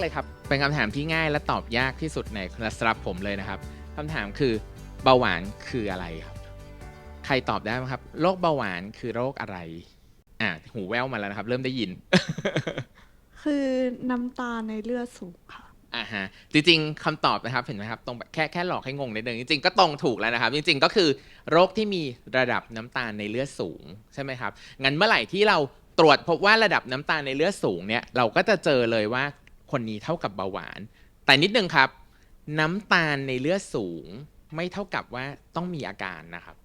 เลยครับ เป็นคำถามที่ง่ายและตอบยากที่สุดในสำหรับผมเลยนะครับคำถามคือเบาหวานคืออะไรครับ ใครตอบได้ไหมครับ โรคเบาหวานคือโรคอะไร อะหูแว่วมาแล้วนะครับ เริ่มได้ยิน คือน้ำตาลในเลือดสูงค่ะอ่าฮะจริงๆคำตอบนะครับเห็นไหมครับตรงแบบแค่แค่หลอกให้งงนิดนึงจริงๆก็ตรงถูกแล้วนะครับ จริงๆก็คือโรคที่มีระดับน้ำตาลในเลือดสูงใช่ไหมครับงั้นเมื่อไหร่ที่เราตรวจพบว่าระดับน้ำตาลในเลือดสูงเนี่ยเราก็จะเจอเลยว่า คนนี้เท่ากับเบาหวาน แต่นิดนึงครับ น้ำตาลในเลือดสูง ไม่เท่ากับว่าต้องมีอาการนะครับ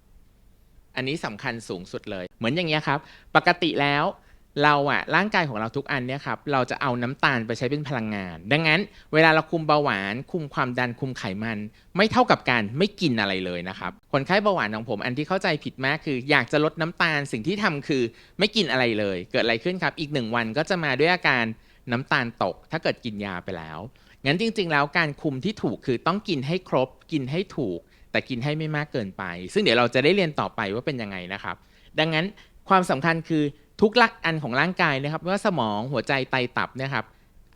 อันนี้สำคัญสูงสุดเลย เหมือนอย่างเงี้ยครับ ปกติแล้วเราอะร่างกายของเราทุกอันเนี่ยครับเราจะเอาน้ำตาลไปใช้เป็นพลังงาน ดังนั้น เวลาเราคุมเบาหวาน คุมความดันคุมไขมัน ไม่เท่ากับการไม่กินอะไรเลยนะครับคนไข้เบาหวานของผมอันที่เข้าใจผิดมากคือ อยากจะลดน้ำตาลสิ่งที่ทำคือไม่กินอะไรเลย เกิดอะไรขึ้นครับ อีกหนึ่งวันก็จะมาด้วยอาการ น้ำตาลตก ถ้าเกิดกินยาไปแล้ว งั้นจริง ๆ แล้วการคุมที่ถูกคือต้องกินให้ครบ กินให้ถูก แต่กินให้ไม่มากเกินไป ซึ่งเดี๋ยวเราจะได้เรียนต่อไปว่าเป็นยังไงนะครับ ดังนั้นความสำคัญคือทุกลักอันของร่างกายนะครับไม่ว่าสมองหัวใจไตตับเนะครับ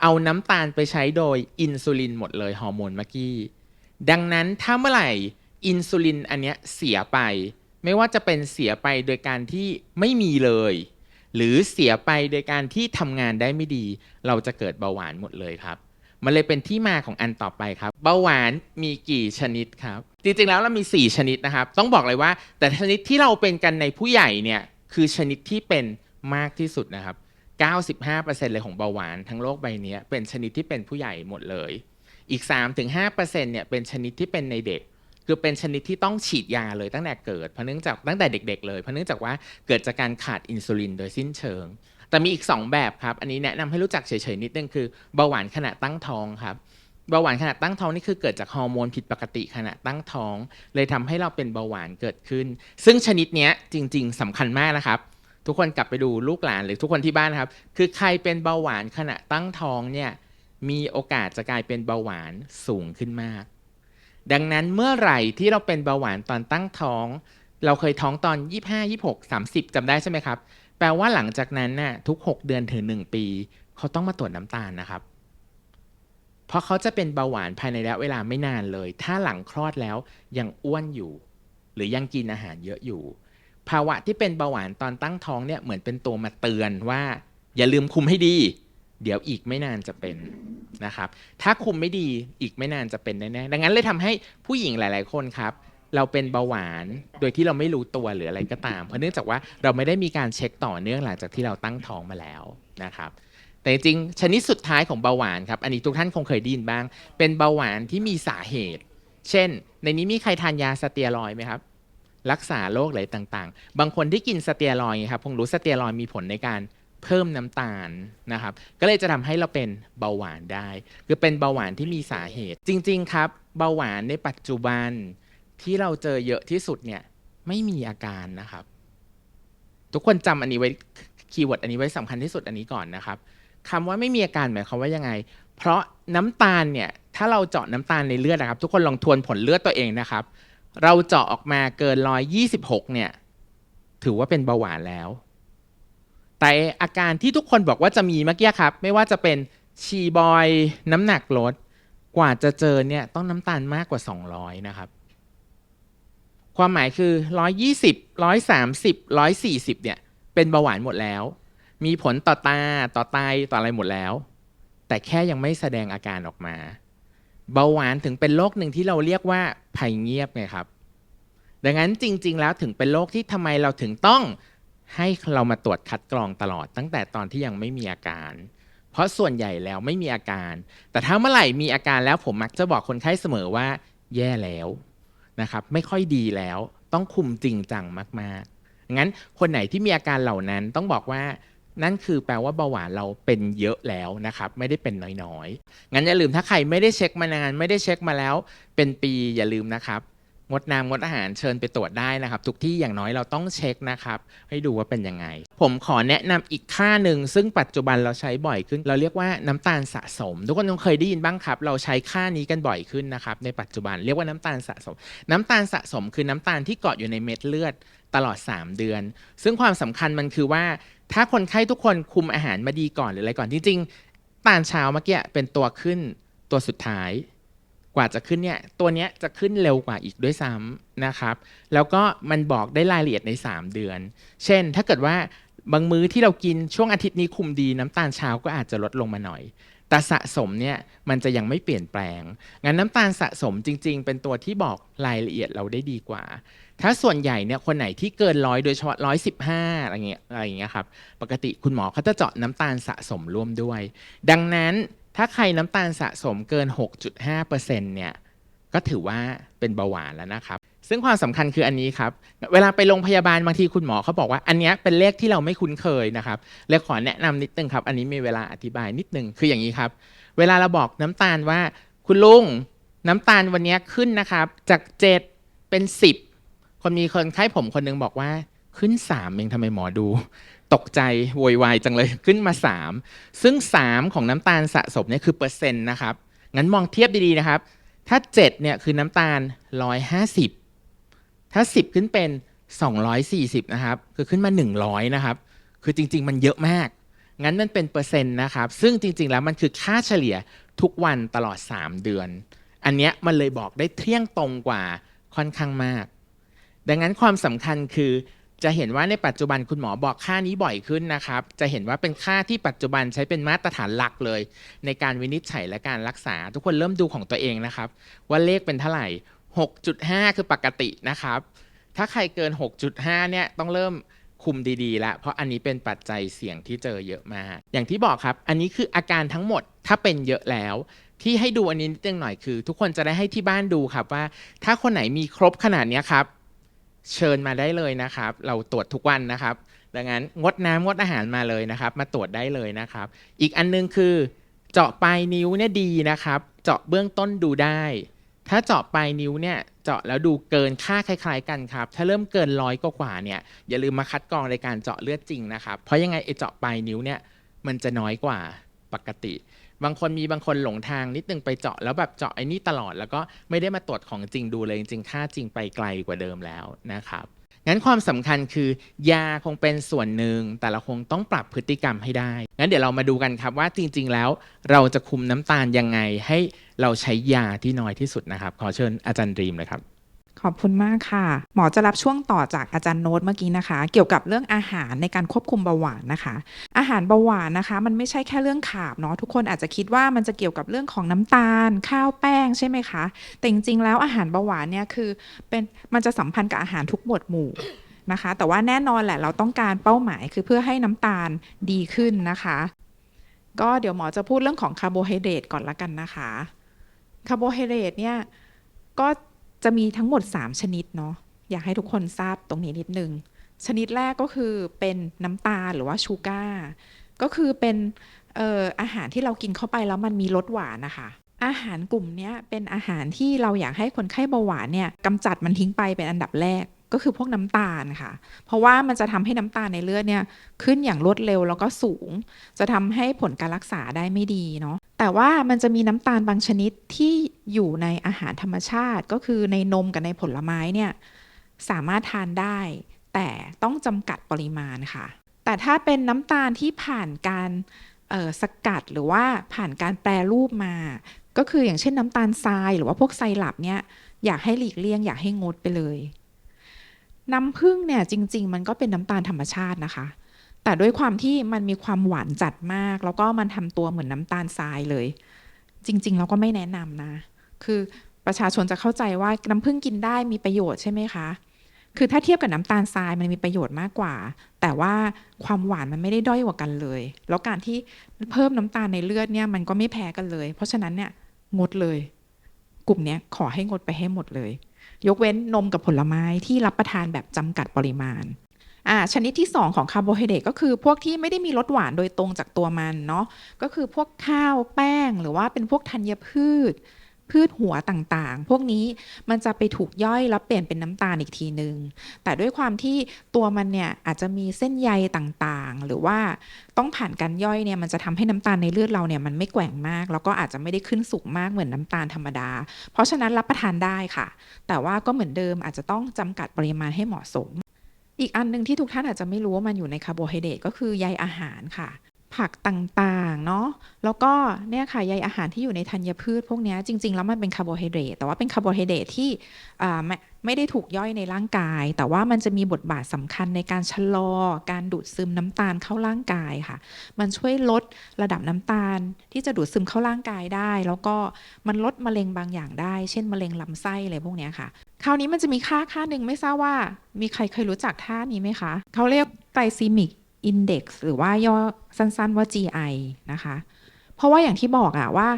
เอาน้ำตาลไปใช้โดยอินซูลินหมดเลยฮอร์โมนเมื่อกี้ดังนั้นถ้าเมื่อไหร่อินซูลินอันเนี้ยเสียไป ไม่ว่าจะเป็นเสียไปโดยการที่ไม่มีเลย หรือเสียไปโดยการที่ทำงานได้ไม่ดี เราจะเกิดเบาหวานหมดเลยครับ มันเลยเป็นที่มาของอันต่อไปครับ เบาหวานมีกี่ชนิดครับ จริงๆแล้วเรามี 4 ชนิดนะครับ ต้องบอกเลยว่า แต่ชนิดที่เราเป็นกันในผู้ใหญ่เนี่ยคือชนิดที่เป็นมากที่สุดนะครับ 95%เลยของเบาหวานทั้งโลกใบนี้เป็นชนิดที่เป็นผู้ใหญ่หมดเลย อีก 3-5%เนี่ยเป็นชนิดที่เป็นในเด็ก คือเป็นชนิดที่ต้องฉีดยาเลยตั้งแต่เกิดเพราะเนื่องจากตั้งแต่เด็ก ๆ เลยเพราะเนื่องจากว่าเกิดจากการขาดอินซูลินโดยสิ้นเชิง แต่มีอีก 2 แบบครับ อันนี้แนะนำให้รู้จักเฉยๆนิดนึงคือเบาหวานขณะตั้งท้องครับเบาหวานขณะตั้งท้องนี่คือเกิดจากฮอร์โมนผิดปกติขณะตั้งท้อง เลยทำให้เราเป็นเบาหวานเกิดขึ้น ซึ่งชนิดนี้จริง ๆสำคัญมากนะครับ ทุกคนกลับไปดูลูกหลานหรือทุกคนที่บ้านนะครับ คือใครเป็นเบาหวานขณะตั้งท้องเนี่ยมีโอกาสจะกลายเป็นเบาหวานสูงขึ้นมาก ดังนั้นเมื่อไหร่ที่เราเป็นเบาหวานตอนตั้งท้อง เราเคยท้องตอน 25 26 30จำได้ใช่ไหมครับ แปลว่าหลังจากนั้นน่ะทุก 6 เดือนถึง 1 ปี เขาต้องมาตรวจน้ำตาลนะครับ เพราะเขาจะเป็นเบาหวานภายในระยะเวลาไม่นานเลย ถ้าหลังคลอดแล้วยังอ้วนอยู่ หรือยังกินอาหารเยอะอยู่ ภาวะที่เป็นเบาหวานตอนตั้งท้องเนี่ยเหมือนเป็นตัวมาเตือนว่า อย่าลืมคุมให้ดี เดี๋ยวอีกไม่นานจะเป็นนะครับ ถ้าคุมไม่ดีอีกไม่นานจะเป็นแน่ๆดังนั้นเลยทำให้ผู้หญิงหลาย ๆ คนครับ เราเป็นเบาหวานโดยที่เราไม่รู้ตัวหรืออะไรก็ตาม เพราะเนื่องจากว่าเราไม่ได้มีการเช็คต่อเนื่องหลังจากที่เราตั้งท้องมาแล้วนะครับแต่จริงชนิดสุดท้ายของเบาหวานครับ อันนี้ทุกท่านคงเคยได้ยินบ้าง เป็นเบาหวานที่มีสาเหตุ เช่น ในนี้มีใครทานยาสเตียรอยไหมครับ รักษาโรคอะไรต่างๆ บางคนที่กินสเตียรอยครับคงรู้สเตียรอยมีผลในการ เพิ่มน้ำตาลนะครับ ก็เลยจะทำให้เราเป็นเบาหวานได้ คือเป็นเบาหวานที่มีสาเหตุ จริง ๆ ครับ เบาหวานในปัจจุบันที่เราเจอเยอะที่สุดเนี่ยไม่มีอาการนะครับ ทุกคนจำอันนี้ไว้คีย์เวิร์ดอันนี้ไว้สำคัญที่สุดอันนี้ก่อนนะครับคำว่าไม่มีอาการหมายความว่ายังไง เพราะน้ำตาลเนี่ยถ้าเราเจาะน้ำตาลในเลือดนะครับ ทุกคนลองทวนผลเลือดตัวเองนะครับ เราเจาะออกมาเกิน126เนี่ย ถือว่าเป็นเบาหวานแล้ว แต่อาการที่ทุกคนบอกว่าจะมีเมื่อกี้ครับ ไม่ว่าจะเป็นชีบอยน้ำหนักลดกว่าจะเจอเนี่ยต้องน้ำตาลมากกว่า 200 นะครับ ความหมายคือ 120 130 140 เนี่ย เป็นเบาหวานหมดแล้ว มีผลต่อตาต่อไตต่ออะไรหมดแล้ว แต่แค่ยังไม่แสดงอาการออกมา เบาหวานถึงเป็นโรคหนึ่งที่เราเรียกว่าภัยเงียบไงครับ ดังนั้นจริง ๆ แล้วถึงเป็นโรคที่ทำไมเราถึงต้อง ให้เรามาตรวจคัดกรองตลอดตั้งแต่ตอนที่ยังไม่มีอาการ เพราะส่วนใหญ่แล้วไม่มีอาการ แต่ถ้าเมื่อไหร่มีอาการแล้วผมมักจะบอกคนไข้เสมอว่า แย่แล้วนะครับ ไม่ค่อยดีแล้ว ต้องคุมจริงจังมากๆงั้นคนไหนที่มีอาการเหล่านั้นต้องบอกว่านั่นคือแปลว่าเบาหวานเราเป็นเยอะแล้วนะครับ ไม่ได้เป็นน้อยๆงั้นอย่าลืมถ้าใครไม่ได้เช็คมานาน ไม่ได้เช็คมาแล้ว เป็นปีอย่าลืมนะครับ งดน้ำงดอาหารเชิญไปตรวจได้นะครับ ทุกที่อย่างน้อยเราต้องเช็คนะครับ ให้ดูว่าเป็นยังไง ผมขอแนะนำอีกค่าหนึ่ง ซึ่งปัจจุบันเราใช้บ่อยขึ้น เราเรียกว่าน้ำตาลสะสม ทุกคนคงเคยได้ยินบ้างครับ เราใช้ค่านี้กันบ่อยขึ้นนะครับ ในปัจจุบันเรียกว่าน้ำตาลสะสม น้ำตาลสะสมคือน้ำตาลที่เกาะอยู่ในเม็ดเลือดตลอด 3 เดือน ซึ่งความสำคัญมันคือว่า ถ้าคนไข้ทุกคนคุมอาหารมาดีก่อนหรืออะไรก่อนจริงๆตาลเช้าเมื่อกี้เป็นตัวขึ้นตัวสุดท้าย กว่าจะขึ้นเนี่ยตัวเนี้ยจะขึ้นเร็วกว่าอีกด้วยซ้ำนะครับ แล้วก็มันบอกได้รายละเอียดใน 3 เดือน เช่น ถ้าเกิดว่าบางมื้อที่เรากินช่วงอาทิตย์นี้คุมดีน้ำตาลเช้าก็อาจจะลดลงมาหน่อย แต่สะสมเนี่ยมันจะยังไม่เปลี่ยนแปลง งั้นน้ำตาลสะสมจริง ๆ เป็นตัวที่บอกรายละเอียดเราได้ดีกว่า ถ้าส่วนใหญ่เนี่ยคนไหนที่เกินร้อยโดยเฉพาะร้อยสิบห้าอะไรเงี้ยอะไรเงี้ยครับ ปกติคุณหมอเขาจะเจาะน้ำตาลสะสมร่วมด้วย ดังนั้น ถ้าใครน้ำตาลสะสมเกิน 6.5%เนี่ยก็ถือว่าเป็นเบาหวานแล้วนะครับ ซึ่งความสำคัญคืออันนี้ครับ เวลาไปโรงพยาบาลบางทีคุณหมอเขาบอกว่าอันนี้เป็นเลขที่เราไม่คุ้นเคยนะครับเลยขอแนะนำนิดนึงครับ อันนี้มีเวลาอธิบายนิดนึงคืออย่างนี้ครับ เวลาเราบอกน้ำตาลว่า คุณลุงน้ำตาลวันนี้ขึ้นนะครับ จาก7เป็น 10 คนมีคนไข้ผมคนหนึงบอกว่าขึ้น3เองทำไมหมอดู ตกใจโวยวายจังเลยขึ้นมา 3 ซึ่ง 3 ของน้ำตาลสะสมเนี่ยคือเปอร์เซ็นต์นะครับ งั้นมองเทียบดีๆนะครับ ถ้า 7 เนี่ยคือน้ำตาล 150 ถ้า 10 ขึ้นเป็น 240 นะครับ คือขึ้นมา 100 นะครับ คือจริง ๆ มันเยอะมาก งั้นมันเป็นเปอร์เซ็นต์นะครับ ซึ่งจริง ๆ แล้วมันคือค่าเฉลี่ยทุกวันตลอด 3 เดือน อันเนี้ยมันเลยบอกได้เที่ยงตรงกว่าค่อนข้างมาก ดังนั้นความสำคัญคือ จะเห็นว่าในปัจจุบันคุณหมอบอกค่านี้บ่อยขึ้นนะครับ จะเห็นว่าเป็นค่าที่ปัจจุบันใช้เป็นมาตรฐานหลักเลย ในการวินิจฉัยและการรักษา ทุกคนเริ่มดูของตัวเองนะครับ ว่าเลขเป็นเท่าไหร่ 6.5 คือปกตินะครับ ถ้าใครเกิน 6.5 เนี่ยต้องเริ่มคุมดีๆแล้วเพราะอันนี้เป็นปัจจัยเสี่ยงที่เจอเยอะมาก อย่างที่บอกครับ อันนี้คืออาการทั้งหมดถ้าเป็นเยอะแล้ว ที่ให้ดูอันนี้นิดนึงหน่อยคือ ทุกคนจะได้ให้ที่บ้านดูครับว่า ถ้าคนไหนมีครบขนาดนี้ครับ เชิญมาได้เลยนะครับ เราตรวจทุกวันนะครับ ดังนั้นงดน้ำงดอาหารมาเลยนะครับ มาตรวจได้เลยนะครับ อีกอันนึงคือเจาะปลายนิ้วเนี่ยดีนะครับ เจาะเบื้องต้นดูได้ ถ้าเจาะปลายนิ้วเนี่ยเจาะแล้วดูเกินค่าคล้าย ๆ กันครับ ถ้าเริ่มเกินร้อยกว่าเนี่ยอย่าลืมมาคัดกรองในการเจาะเลือดจริงนะครับ เพราะยังไงไอเจาะปลายนิ้วเนี่ยมันจะน้อยกว่าปกติ บางคนมีบางคนหลงทางนิดนึงไปเจาะแล้วแบบเจาะไอ้นี่ตลอด แล้วก็ไม่ได้มาตรวจของจริงดูเลยจริงค่าจริงไปไกลกว่าเดิมแล้วนะครับงั้นความสำคัญคือยาคงเป็นส่วนหนึ่ง แต่เราคงต้องปรับพฤติกรรมให้ได้ งั้นเดี๋ยวเรามาดูกันครับว่าจริง ๆ แล้วเราจะคุมน้ำตาลยังไงให้เราใช้ยาที่น้อยที่สุดนะครับ ขอเชิญอาจารย์ดรีมเลยครับ ขอบคุณมากค่ะ หมอจะรับช่วงต่อจากอาจารย์โน้ตเมื่อกี้นะคะ เกี่ยวกับเรื่องอาหารในการควบคุมเบาหวานนะคะ อาหารเบาหวานนะคะ มันไม่ใช่แค่เรื่องขาบเนาะทุกคนอาจจะคิดว่ามันจะเกี่ยวกับเรื่องของน้ำตาล ข้าวแป้งใช่ไหมคะ แต่จริงๆแล้วอาหารเบาหวานเนี่ยคือเป็นมันจะสัมพันธ์กับอาหารทุกหมวดหมู่นะคะ แต่ว่าแน่นอนแหละเราต้องการเป้าหมายคือเพื่อให้น้ำตาลดีขึ้นนะคะ ก็เดี๋ยวหมอจะพูดเรื่องของคาร์โบไฮเดรตก่อนละกันนะคะคาร์โบไฮเดรตเนี่ยก็ จะมีทั้งหมด 3 ชนิดเนาะอยากให้ทุกคนทราบตรงนี้นิดนึง ชนิดแรกก็คือเป็นน้ำตาลหรือว่าชูการ์ก็คือเป็นเอ่ออาหารที่เรากินเข้าไปแล้วมันมีรสหวานนะคะ อาหารกลุ่มนี้เป็นอาหารที่เราอยากให้คนไข้เบาหวานเนี่ยกำจัดมันทิ้งไปเป็นอันดับแรก ก็คือพวกน้ำตาลค่ะ เพราะว่ามันจะทำให้น้ำตาลในเลือดเนี่ยขึ้นอย่างรวดเร็วแล้วก็สูง จะทำให้ผลการรักษาได้ไม่ดีเนาะ แต่ว่ามันจะมีน้ำตาลบางชนิดที่อยู่ในอาหารธรรมชาติ ก็คือในนมกับในผลไม้เนี่ยสามารถทานได้ แต่ต้องจำกัดปริมาณค่ะ แต่ถ้าเป็นน้ำตาลที่ผ่านการออสกัดหรือว่าผ่านการแปรรูปมา ก็คืออย่างเช่นน้ำตาลทรายหรือว่าพวกไซรัปเนี่ยอยากให้หลีกเลี่ยงอยากให้งดไปเลย น้ำผึ้งเนี่ยจริง ๆ มันก็เป็นน้ำตาลธรรมชาตินะคะ แต่ด้วยความที่มันมีความหวานจัดมาก แล้วก็มันทำตัวเหมือนน้ำตาลทรายเลย จริง ๆ เราก็ไม่แนะนำนะ คือประชาชนจะเข้าใจว่าน้ำผึ้งกินได้มีประโยชน์ใช่ไหมคะ คือถ้าเทียบกับน้ำตาลทรายมันมีประโยชน์มากกว่า แต่ว่าความหวานมันไม่ได้ด้อยกว่ากันเลย แล้วการที่เพิ่มน้ำตาลในเลือดเนี่ยมันก็ไม่แพ้กันเลย เพราะฉะนั้นเนี่ยงดเลย กลุ่มนี้ขอให้งดไปให้หมดเลย ยกเว้นนมกับผลไม้ที่รับประทานแบบจำกัดปริมาณอ่าชนิดที่ 2 ของคาร์โบไฮเดรตก็คือพวกที่ไม่ได้มีรสหวานโดยตรงจากตัวมันเนาะก็คือพวกข้าวแป้งหรือว่าเป็นพวกธัญพืช พืชหัวต่างๆ พวกนี้มันจะไปถูกย่อยแล้วเปลี่ยนเป็นน้ำตาลอีกทีหนึ่งแต่ด้วยความที่ตัวมันเนี่ยอาจจะมีเส้นใยต่างๆ หรือว่าต้องผ่านการย่อยเนี่ยมันจะทำให้น้ำตาลในเลือดเราเนี่ยมันไม่แกว่งมาก แล้วก็อาจจะไม่ได้ขึ้นสูงมากเหมือนน้ำตาลธรรมดา เพราะฉะนั้นรับประทานได้ค่ะ แต่ว่าก็เหมือนเดิมอาจจะต้องจำกัดปริมาณให้เหมาะสม อีกอันหนึ่งที่ทุกท่านอาจจะไม่รู้ว่ามันอยู่ในคาร์โบไฮเดรตก็คือใยอาหารค่ะ ผักต่างๆ เนาะ แล้วก็เนี่ยค่ะใยอาหารที่อยู่ในธัญพืชพวกนี้จริง ๆ แล้วมันเป็นคาร์โบไฮเดรตแต่ว่าเป็นคาร์โบไฮเดรตที่ไม่ไม่ได้ถูกย่อยในร่างกาย แต่ว่ามันจะมีบทบาทสำคัญในการชะลอ การดูดซึมน้ำตาลเข้าร่างกายค่ะ มันช่วยลดระดับน้ำตาลที่จะดูดซึมเข้าร่างกายได้ แล้วก็มันลดมะเร็งบางอย่างได้ เช่นมะเร็งลำไส้อะไรพวกนี้ค่ะ คราวนี้มันจะมีค่าค่าหนึ่งไม่ทราบว่า มีใครเคยรู้จักท่านี้ไหมคะเขาเรียก glycemic index หรือว่าย่อสั้นๆว่า GI นะคะ เพราะว่าอย่างที่บอกอะว่า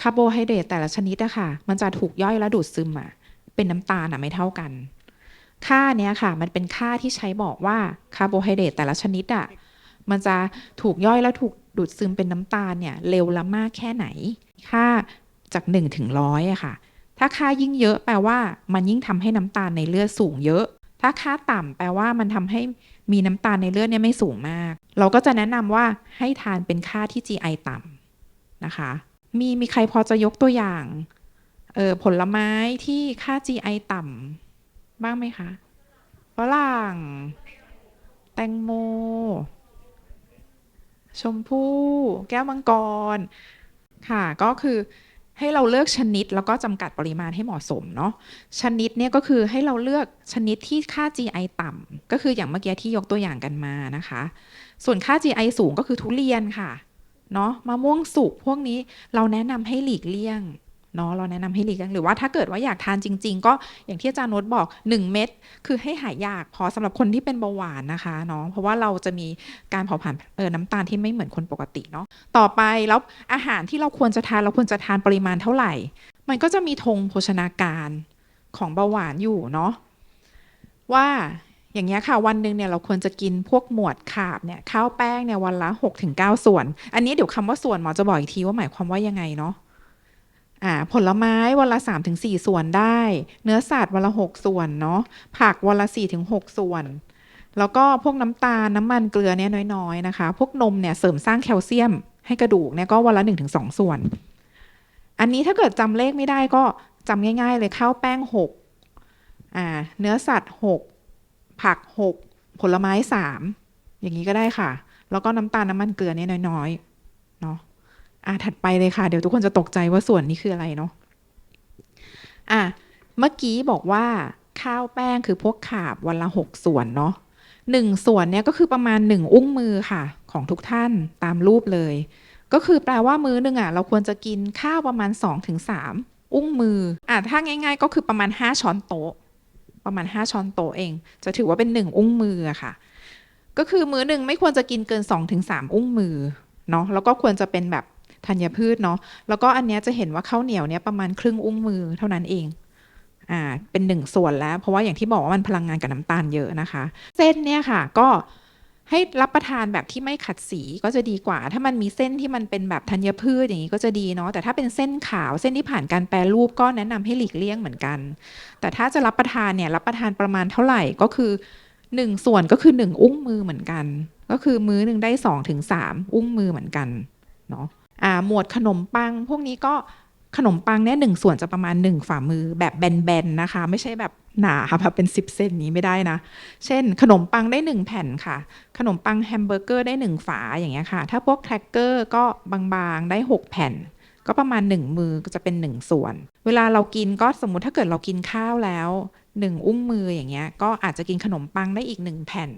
คาร์โบไฮเดรตแต่ละชนิดอะค่ะ มันจะถูกย่อยและดูดซึมอะเป็นน้ำตาลอะไม่เท่ากัน ค่าเนี้ยค่ะ มันเป็นค่าที่ใช้บอกว่าคาร์โบไฮเดรตแต่ละชนิดอะมันจะถูกย่อยและถูกดูดซึมเป็นน้ำตาลเนี่ยเร็วและมากแค่ไหน ค่าจาก1ถึงร้อยอะค่ะ ถ้าค่ายิ่งเยอะแปลว่ามันยิ่งทำให้น้ำตาลในเลือดสูงเยอะ ถ้าค่าต่ำแปลว่ามันทำให้มีน้ำตาลในเลือดเนี่ยไม่สูงมาก เราก็จะแนะนำว่าให้ทานเป็นค่าที่ GI ต่ำนะคะ มีมีใครพอจะยกตัวอย่างเออผลไม้ที่ค่า GI ต่ำบ้างไหมคะฝรั่งแตงโม ชมพู่ แก้วมังกร ค่ะ ก็คือ ให้เราเลือกชนิดแล้วก็จำกัดปริมาณให้เหมาะสมเนาะชนิดเนี่ยก็คือให้เราเลือกชนิดที่ค่า GI ต่ำก็คืออย่างเมื่อกี้ที่ยกตัวอย่างกันมานะคะ ส่วนค่า GI สูงก็คือทุเรียนค่ะเนาะมะม่วงสุกพวกนี้เราแนะนำให้หลีกเลี่ยง เนาะเราแนะนำให้หลีกเลี่ยงหรือว่าถ้าเกิดว่าอยากทานจริง ๆ ก็อย่างที่อาจารย์โน้ตบอก 1 เม็ดคือให้หายยากพอสำหรับคนที่เป็นเบาหวานนะคะเนาะเพราะว่าเราจะมีการเผาผลาญเออน้ำตาลที่ไม่เหมือนคนปกติเนาะต่อไปแล้วอาหารที่เราควรจะทานเราควรจะทานปริมาณเท่าไหร่ มันก็จะมีธงโภชนาการของเบาหวานอยู่เนาะว่าอย่างเงี้ยค่ะวันหนึ่งเนี่ยเราควรจะกินพวกหมวดขาบเนี่ยข้าวแป้งเนี่ยวันละ 6-9ถึงส่วน อันนี้เดี๋ยวคำว่าส่วนหมอจะบอกอีกทีว่าหมายความว่ายังไงเนาะ อ่าผลไม้วันละ 3-4ถึงส่วนได้ เนื้อสัตว์วันละ 6 ส่วนเนาะผักวันละ 4-6ถึงส่วน แล้วก็พวกน้ำตาลน้ำมันเกลือเนี่ยน้อยๆนะคะ พวกนมเนี่ยเสริมสร้างแคลเซียม ให้กระดูกเนี่ยก็วันละ 1-2 ส่วน อันนี้ถ้าเกิดจำเลขไม่ได้ก็จำง่าย ๆ เลยข้าวแป้งหกอ่าเนื้อสัตว์หกผักหกผลไม้สามอย่างนี้ก็ได้ค่ะ แล้วก็น้ำตาลน้ำมันเกลือเนี่ยน้อยๆ อ่าถัดไปเลยค่ะ เดี๋ยวทุกคนจะตกใจว่าส่วนนี้คืออะไรเนาะอะเมื่อกี้บอกว่าข้าวแป้งคือพวกขาบวันละหกส่วนเนาะหนึ่งส่วนเนี่ยก็คือประมาณหนึ่งอุ้งมือค่ะ ของทุกท่านตามรูปเลย ก็คือแปลว่ามื้อหนึ่งอะเราควรจะกินข้าวประมาณ2-3ถึงอุ้งมืออะถ้าง่าย ๆ ก็คือประมาณ 5 ช้อนโต๊ะ ประมาณ 5 ช้อนโต๊ะเอง จะถือว่าเป็น 1 อุ้งมืออะค่ะ ก็คือมื้อหนึ่งไม่ควรจะกินเกิน 2-3ถึงอุ้งมือเนาะแล้วก็ควรจะเป็นแบบ ธัญพืชเนาะแล้วก็อันเนี้ยจะเห็นว่าข้าวเหนียวเนี้ยประมาณครึ่งอุ้งมือเท่านั้นเองอ่าเป็นหนึ่งส่วนแล้ว เพราะว่าอย่างที่บอกว่ามันพลังงานกับน้ำตาลเยอะนะคะ เส้นเนี่ยค่ะก็ให้รับประทานแบบที่ไม่ขัดสีก็จะดีกว่า ถ้ามันมีเส้นที่มันเป็นแบบธัญพืชอย่างนี้ก็จะดีเนาะแต่ถ้าเป็นเส้นขาวเส้นที่ผ่านการแปรรูปก็แนะนำให้หลีกเลี่ยงเหมือนกัน แต่ถ้าจะรับประทานเนี่ยรับประทานประมาณเท่าไหร่ก็คือหนึ่งส่วนก็คือหนึ่งอุ้งมือเหมือนกัน ก็คือมื้อหนึ่งได้สองถึงสามอุ้งมือเหมือนกันเนาะ หมวดขนมปัง พวกนี้ก็ขนมปังเนี่ยหนึ่งส่วนจะประมาณหนึ่งฝ่ามือแบบแบนๆนะคะ ไม่ใช่แบบหนาค่ะแบบเป็นสิบเส้นนี้ไม่ได้นะ เช่น ขนมปังได้หนึ่งแผ่นค่ะ ขนมปังแฮมเบอร์เกอร์ได้หนึ่งฝาอย่างเงี้ยค่ะ ถ้าพวกแครกเกอร์ก็บางๆได้หกแผ่น ก็ประมาณหนึ่งมือก็จะเป็นหนึ่งส่วน เวลาเรากินก็สมมุติถ้าเกิดเรากินข้าวแล้วหนึ่งอุ้งมืออย่างเงี้ยก็อาจจะกินขนมปังได้อีกหนึ่งแผ่น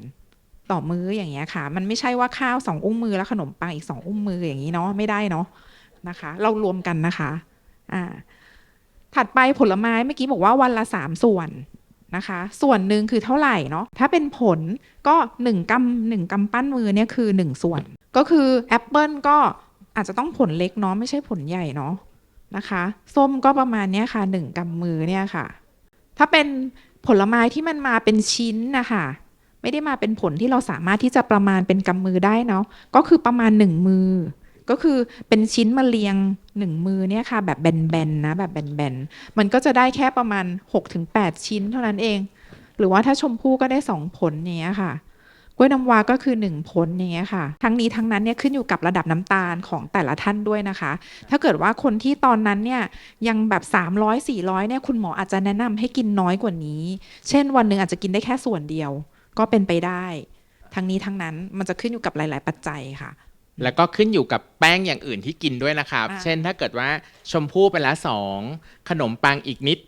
ต่อมื้ออย่างเงี้ยค่ะ มันไม่ใช่ว่าข้าวสองอุ้งมือแล้วขนมปังอีกสองอุ้งมืออย่างนี้เนาะไม่ได้เนาะนะคะ เรารวมกันนะคะอ่าถัดไปผลไม้เมื่อกี้บอกว่าวันละสามส่วนนะคะ ส่วนหนึ่งคือเท่าไหร่เนาะถ้าเป็นผลก็หนึ่งกำหนึ่งกำปั้นมือเนี่ยคือหนึ่งส่วน ก็คือแอปเปิลก็อาจจะต้องผลเล็กเนาะไม่ใช่ผลใหญ่เนาะนะคะส้มก็ประมาณเนี้ยค่ะหนึ่งกำมือเนี่ยค่ะ ถ้าเป็นผลไม้ที่มันมาเป็นชิ้นนะคะ ไม่ได้มาเป็นผลที่เราสามารถที่จะประมาณเป็นกำมือได้เนาะก็คือประมาณหนึ่งมือ ก็คือเป็นชิ้นมาเรียงหนึ่งมือเนี่ยค่ะ แบบแบนๆนะแบบแบนๆมันก็จะได้แค่ประมาณ 6-8 ชิ้นเท่านั้นเอง หรือว่าถ้าชมพู่ก็ได้ 2 ผลอย่างเงี้ยค่ะกล้วยน้ำว้าก็คือ 1 ผลอย่างเงี้ยค่ะ ทั้งนี้ทั้งนั้นเนี่ยขึ้นอยู่กับระดับน้ำตาลของแต่ละท่านด้วยนะคะ ถ้าเกิดว่าคนที่ตอนนั้นเนี่ยยังแบบ 300 400เนี่ยคุณหมออาจจะแนะนำให้กินน้อยกว่านี้ เช่นวันหนึ่งอาจจะกินได้แค่ส่วนเดียว ก็เป็นไปได้ ทั้งนี้ทั้งนั้นมันจะขึ้นอยู่กับหลาย ๆ ปัจจัยค่ะ แล้วก็ขึ้นอยู่กับแป้งอย่างอื่นที่กินด้วยนะครับอ่าเช่นถ้าเกิดว่าชมพู่ไปละสองขนมปังอีกนิด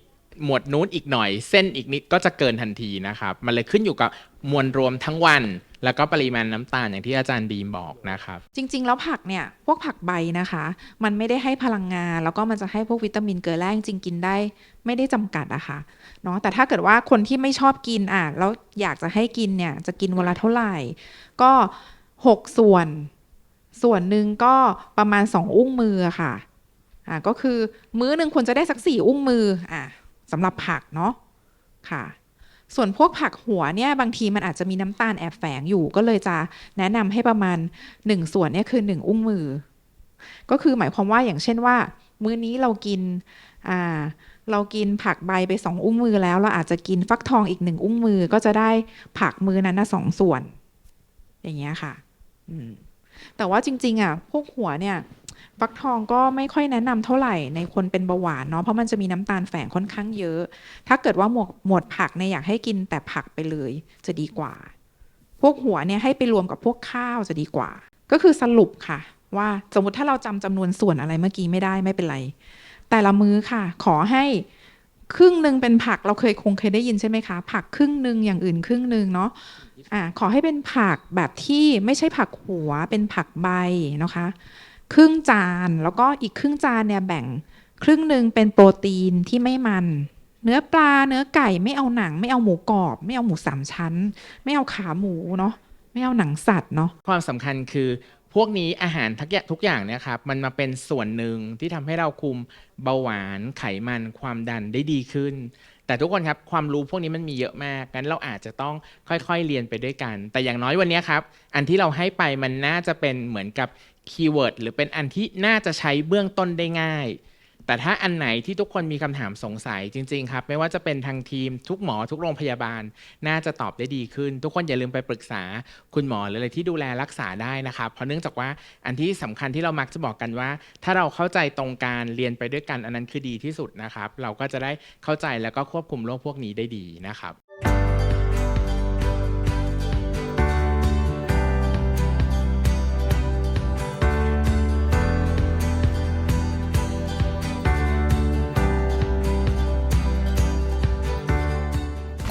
หมวดนู้นอีกหน่อย เส้นอีกนิดก็จะเกินทันทีนะครับ มันเลยขึ้นอยู่กับมวลรวมทั้งวัน แล้วก็ปริมาณน้ำตาลอย่างที่อาจารย์ดีมบอกนะครับ จริง ๆ แล้วผักเนี่ยพวกผักใบนะคะ มันไม่ได้ให้พลังงาน แล้วก็มันจะให้พวกวิตามินเกลือแร่จริงกินได้ไม่ได้จำกัดอะค่ะเนาะแต่ถ้าเกิดว่าคนที่ไม่ชอบกินอะแล้วอยากจะให้กินเนี่ยจะกินเวนลาเท่าไหร่ ก็หกส่วน ส่วนหนึ่งก็ประมาณสองอุ้งมืออะค่ะอ่าก็คือมื้อหนึ่งควรจะได้สักสี่อุ้งมืออะสำหรับผักเนาะค่ะ ส่วนพวกผักหัวเนี่ยบางทีมันอาจจะมีน้ำตาลแอบแฝงอยู่ ก็เลยจะแนะนำให้ประมาณหนึ่งส่วนเนี่ยคือหนึ่งอุ้งมือ ก็คือหมายความว่าอย่างเช่นว่า มื้อนี้เรากินอ่าเรากินผักใบไปสองอุ้งมือแล้ว เราอาจจะกินฟักทองอีกหนึ่งอุ้งมือก็จะได้ผักมือนั้นนะสองส่วน อย่างเงี้ยค่ะอืมแต่ว่าจริง ๆ อะ พวกหัวเนี่ย ฟักทองก็ไม่ค่อยแนะนำเท่าไหร่ในคนเป็นเบาหวานเนาะเพราะมันจะมีน้ำตาลแฝงค่อนข้างเยอะ ถ้าเกิดว่าหมวดหมวดผักเนี่ยอยากให้กินแต่ผักไปเลย จะดีกว่า พวกหัวเนี่ยให้ไปรวมกับพวกข้าวจะดีกว่า ก็คือสรุปค่ะ ว่าสมมติถ้าเราจำจำนวนส่วนอะไรเมื่อกี้ไม่ได้ไม่เป็นไร แต่ละมื้อค่ะ ขอให้ครึ่งหนึ่งเป็นผักเราเคยคงเคยได้ยินใช่ไหมคะ ผักครึ่งหนึ่งอย่างอื่นครึ่งหนึ่งเนาะอ่าขอให้เป็นผักแบบที่ไม่ใช่ผักหัวเป็นผักใบนะคะ ครึ่งจาน แล้วก็อีกครึ่งจานเนี่ยแบ่งครึ่งหนึ่งเป็นโปรตีนที่ไม่มัน เนื้อปลาเนื้อไก่ไม่เอาหนัง ไม่เอาหมูกรอบ ไม่เอาหมูสามชั้น ไม่เอาขาหมูเนาะไม่เอาหนังสัตว์เนาะความสำคัญคือพวกนี้อาหารทุกอย่างทุกอย่างเนี่ยครับมันมาเป็นส่วนหนึ่งที่ทำให้เราคุมเบาหวานไขมันความดันได้ดีขึ้น แต่ทุกคนครับความรู้พวกนี้มันมีเยอะมากงั้นเราอาจจะต้องค่อยๆเรียนไปด้วยกัน แต่อย่างน้อยวันนี้ครับ อันที่เราให้ไปมันน่าจะเป็นเหมือนกับคีย์เวิร์ดหรือเป็นอันที่น่าจะใช้เบื้องต้นได้ง่าย แต่ถ้าอันไหนที่ทุกคนมีคำถามสงสัยจริง ๆ ครับ ไม่ว่าจะเป็นทางทีมทุกหมอทุกโรงพยาบาล น่าจะตอบได้ดีขึ้น ทุกคนอย่าลืมไปปรึกษาคุณหมอหรืออะไรที่ดูแลรักษาได้นะครับ เพราะเนื่องจากว่าอันที่สำคัญที่เรามักจะบอกกันว่า ถ้าเราเข้าใจตรงการเรียนไปด้วยกันอันนั้นคือดีที่สุดนะครับ เราก็จะได้เข้าใจแล้วก็ควบคุมโรคพวกนี้ได้ดีนะครับ